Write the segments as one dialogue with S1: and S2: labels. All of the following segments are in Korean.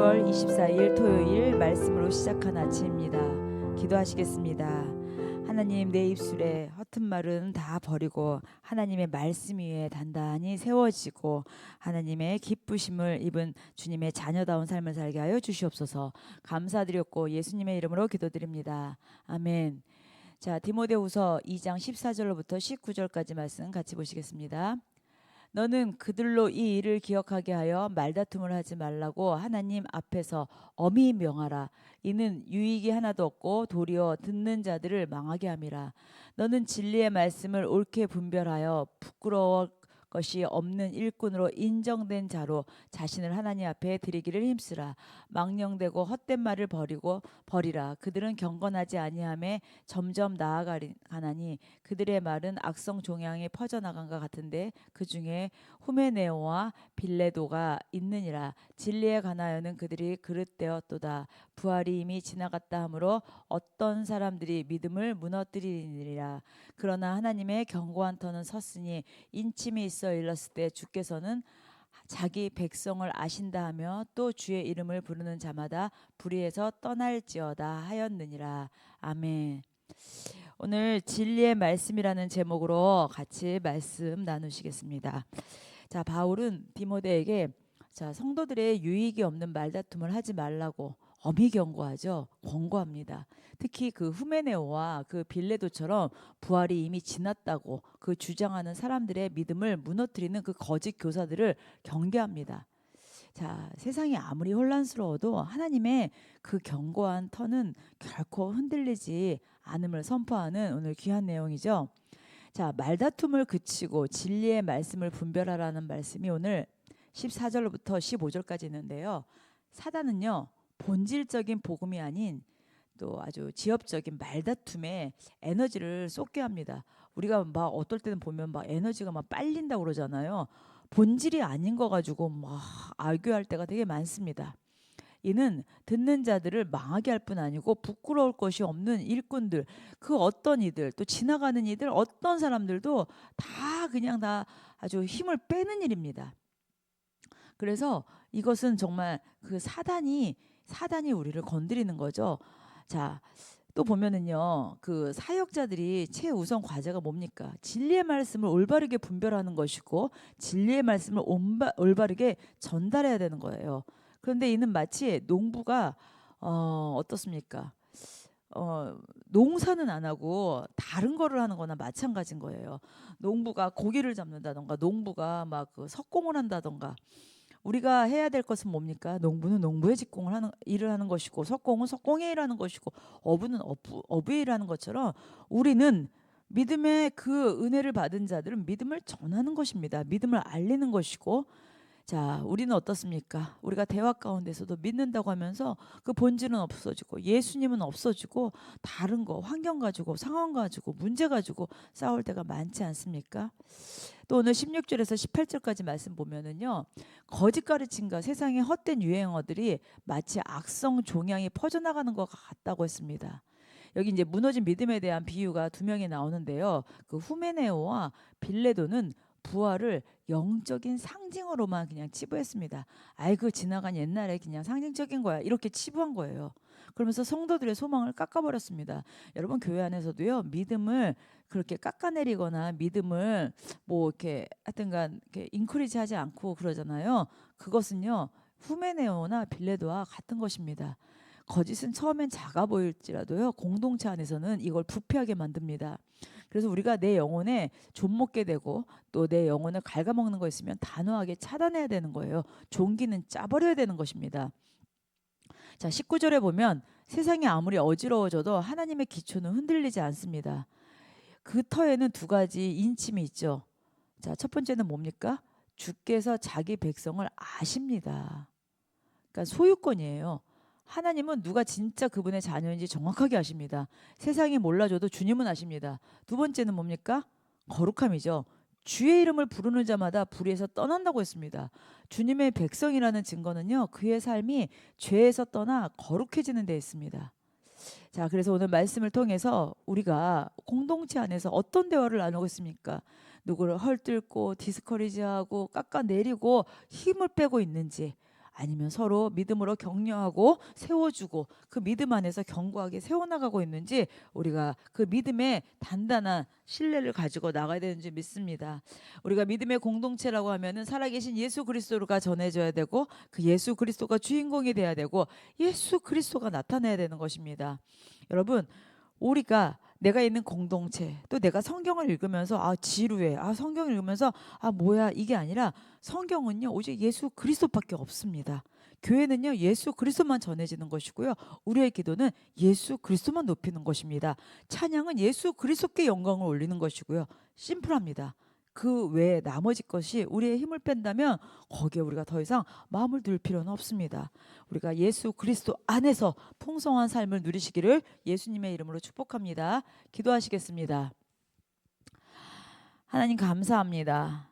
S1: 11월 24일 토요일 말씀으로 시작한 아침입니다. 기도하시겠습니다. 하나님 내 입술에 허튼 말은 다 버리고 하나님의 말씀 위에 단단히 세워지고 하나님의 기쁘심을 입은 주님의 자녀다운 삶을 살게 하여 주시옵소서. 감사드렸고 예수님의 이름으로 기도드립니다. 아멘. 자, 디모데후서 2장 14절로부터 19절까지 말씀 같이 보시겠습니다. 너는 그들로 이 일을 기억하게 하여 말다툼을 하지 말라고 하나님 앞에서 엄히 명하라. 이는 유익이 하나도 없고 도리어 듣는 자들을 망하게 함이라. 너는 진리의 말씀을 옳게 분별하여 부끄러워 것이 없는 일꾼으로 인정된 자로 자신을 하나님 앞에 드리기를 힘쓰라. 망령되고 헛된 말을 버리고 버리라. 그들은 경건하지 아니함에 점점 나아가나니 그들의 말은 악성 종양에 퍼져나간 것 같은데 그 중에 후메네오와 빌레도가 있느니라. 진리에 관하여는 그들이 그릇되었도다. 부활이 이미 지나갔다 하므로 어떤 사람들이 믿음을 무너뜨리리라. 그러나 하나님의 견고한 터는 섰으니 인침이 있어 일렀을 때 주께서는 자기 백성을 아신다 하며 또 주의 이름을 부르는 자마다 불의에서 떠날지어다 하였느니라. 아멘. 오늘 진리의 말씀이라는 제목으로 같이 말씀 나누시겠습니다. 자, 바울은 디모데에게 자, 성도들의 유익이 없는 말다툼을 하지 말라고 엄히 경고하죠. 권고합니다. 특히 그 후메네오와 그 빌레도처럼 부활이 이미 지났다고 그 주장하는 사람들의 믿음을 무너뜨리는 그 거짓 교사들을 경계합니다. 자, 세상이 아무리 혼란스러워도 하나님의 그 견고한 터는 결코 흔들리지 않음을 선포하는 오늘 귀한 내용이죠. 자, 말다툼을 그치고 진리의 말씀을 분별하라는 말씀이 오늘 14절부터 15절까지 있는데요. 사단은요. 본질적인 복음이 아닌 또 아주 지엽적인 말다툼에 에너지를 쏟게 합니다. 우리가 막 어떨 때는 보면 막 에너지가 막 빨린다고 그러잖아요. 본질이 아닌 거 가지고 막 알교할 때가 되게 많습니다. 이는 듣는 자들을 망하게 할 뿐 아니고 부끄러울 것이 없는 일꾼들, 그 어떤 이들, 또 지나가는 이들, 어떤 사람들도 다 그냥 다 아주 힘을 빼는 일입니다. 그래서 이것은 정말 그 사단이 사단이 우리를 건드리는 거죠. 자, 또 보면은요, 그 사역자들이 최우선 과제가 뭡니까? 진리의 말씀을 올바르게 분별하는 것이고, 진리의 말씀을 온바, 올바르게 전달해야 되는 거예요. 그런데 이는 마치 농부가, 어, 어떻습니까? 어, 농사는 안 하고 다른 거를 하는 거나 마찬가지인 거예요. 농부가 고기를 잡는다던가, 농부가 막 그 석공을 한다던가, 우리가 해야 될 것은 뭡니까? 농부는 농부의 직공을 하는 일을 하는 것이고 석공은 석공의 일하는 것이고 어부는 어부, 어부의 일하는 것처럼 우리는 믿음의 그 은혜를 받은 자들은 믿음을 전하는 것입니다. 믿음을 알리는 것이고 자, 우리는 어떻습니까? 우리가 대화 가운데서도 믿는다고 하면서 그 본질은 없어지고 예수님은 없어지고 다른 거 환경 가지고 상황 가지고 문제 가지고 싸울 때가 많지 않습니까? 또 오늘 16절에서 18절까지 말씀 보면은요. 거짓 가르침과 세상의 헛된 유행어들이 마치 악성 종양이 퍼져나가는 것 같다고 했습니다. 여기 이제 무너진 믿음에 대한 비유가 두 명이 나오는데요. 그 후메네오와 빌레도는 부활을 영적인 상징으로만 그냥 치부했습니다. 아이고 지나간 옛날에 그냥 상징적인 거야. 이렇게 치부한 거예요. 그러면서 성도들의 소망을 깎아버렸습니다. 여러분 교회 안에서도요 믿음을 그렇게 깎아내리거나 믿음을 뭐 이렇게 하여튼간 이렇게 인크리지하지 않고 그러잖아요. 그것은요 후메네오나 빌레도와 같은 것입니다. 거짓은 처음엔 작아 보일지라도요 공동체 안에서는 이걸 부패하게 만듭니다. 그래서 우리가 내 영혼에 좀먹게 되고 또 내 영혼을 갉아먹는 거 있으면 단호하게 차단해야 되는 거예요. 종기는 짜버려야 되는 것입니다. 자, 19절에 보면 세상이 아무리 어지러워져도 하나님의 기초는 흔들리지 않습니다. 그 터에는 두 가지 인침이 있죠. 자, 첫 번째는 뭡니까? 주께서 자기 백성을 아십니다. 그러니까 소유권이에요. 하나님은 누가 진짜 그분의 자녀인지 정확하게 아십니다. 세상이 몰라줘도 주님은 아십니다. 두 번째는 뭡니까? 거룩함이죠. 주의 이름을 부르는 자마다 불의에서 떠난다고 했습니다. 주님의 백성이라는 증거는요, 그의 삶이 죄에서 떠나 거룩해지는 데 있습니다. 자, 그래서 오늘 말씀을 통해서 우리가 공동체 안에서 어떤 대화를 나누고 있습니까? 누구를 헐뜯고 디스커리지하고 깎아내리고 힘을 빼고 있는지 아니면 서로 믿음으로 격려하고 세워주고 그 믿음 안에서 견고하게 세워나가고 있는지 우리가 그 믿음의 단단한 신뢰를 가지고 나가야 되는지 믿습니다. 우리가 믿음의 공동체라고 하면은 살아계신 예수 그리스도가 전해져야 되고 그 예수 그리스도가 주인공이 돼야 되고 예수 그리스도가 나타나야 되는 것입니다. 여러분 우리가 내가 있는 공동체 또 내가 성경을 읽으면서 아 지루해 아 성경을 읽으면서 아 뭐야 이게 아니라 성경은요 오직 예수 그리스도밖에 없습니다. 교회는요 예수 그리스도만 전해지는 것이고요 우리의 기도는 예수 그리스도만 높이는 것입니다. 찬양은 예수 그리스도께 영광을 올리는 것이고요 심플합니다. 그 외에 나머지 것이 우리의 힘을 뺀다면 거기에 우리가 더 이상 마음을 둘 필요는 없습니다. 우리가 예수 그리스도 안에서 풍성한 삶을 누리시기를 예수님의 이름으로 축복합니다. 기도하시겠습니다. 하나님 감사합니다.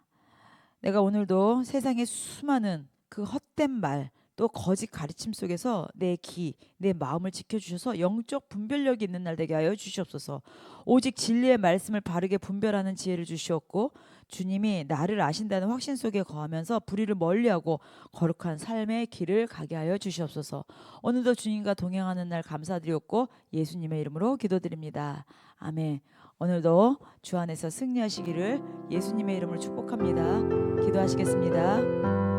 S1: 내가 오늘도 세상의 수많은 그 헛된 말, 또 거짓 가르침 속에서 내 기, 내 마음을 지켜주셔서 영적 분별력이 있는 날 되게 하여 주시옵소서. 오직 진리의 말씀을 바르게 분별하는 지혜를 주시옵고 주님이 나를 아신다는 확신 속에 거하면서 불의를 멀리하고 거룩한 삶의 길을 가게 하여 주시옵소서. 오늘도 주님과 동행하는 날 감사드리옵고 예수님의 이름으로 기도드립니다. 아멘. 오늘도 주 안에서 승리하시기를 예수님의 이름으로 축복합니다. 기도하시겠습니다.